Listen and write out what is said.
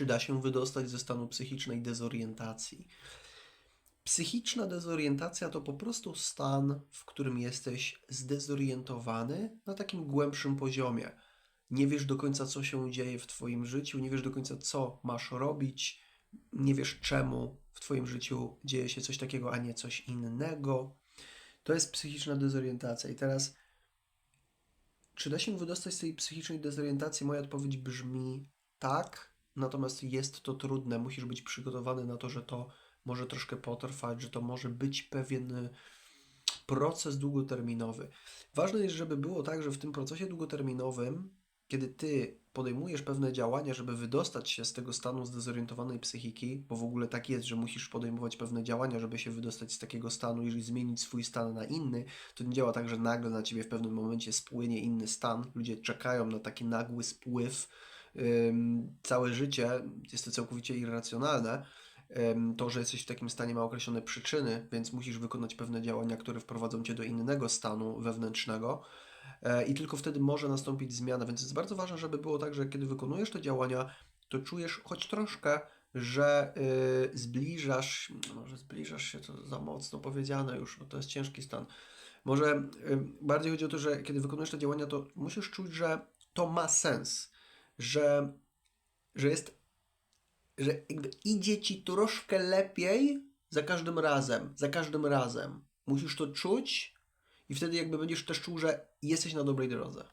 czy da się wydostać ze stanu psychicznej dezorientacji. Psychiczna dezorientacja to po prostu stan, w którym jesteś zdezorientowany na takim głębszym poziomie. Nie wiesz do końca, co się dzieje w Twoim życiu, nie wiesz do końca, co masz robić, nie wiesz, czemu w Twoim życiu dzieje się coś takiego, a nie coś innego. To jest psychiczna dezorientacja. I teraz, czy da się wydostać z tej psychicznej dezorientacji? Moja odpowiedź brzmi tak, natomiast jest to trudne. Musisz być przygotowany na to, że to może troszkę potrwać, że to może być pewien y, proces długoterminowy. Ważne jest, żeby było tak, że w tym procesie długoterminowym, kiedy ty podejmujesz pewne działania, żeby wydostać się z tego stanu zdezorientowanej psychiki, bo w ogóle tak jest, że musisz podejmować pewne działania, żeby się wydostać z takiego stanu, jeżeli zmienić swój stan na inny, to nie działa tak, że nagle na ciebie w pewnym momencie spłynie inny stan. Ludzie czekają na taki nagły spływ. Całe życie jest to całkowicie irracjonalne. To, że jesteś w takim stanie ma określone przyczyny, więc musisz wykonać pewne działania, które wprowadzą cię do innego stanu wewnętrznego. E, i tylko wtedy może nastąpić zmiana. Więc jest bardzo ważne, żeby było tak, że kiedy wykonujesz te działania, to czujesz choć troszkę, że y, zbliżasz, może zbliżasz się, to za mocno powiedziane już, bo to jest ciężki stan. Może y, bardziej chodzi o to, że kiedy wykonujesz te działania, to musisz czuć, że to ma sens, że, że jest, że idzie ci troszkę lepiej za każdym razem, za każdym razem. Musisz to czuć i wtedy jakby będziesz też czuł, że jesteś na dobrej drodze.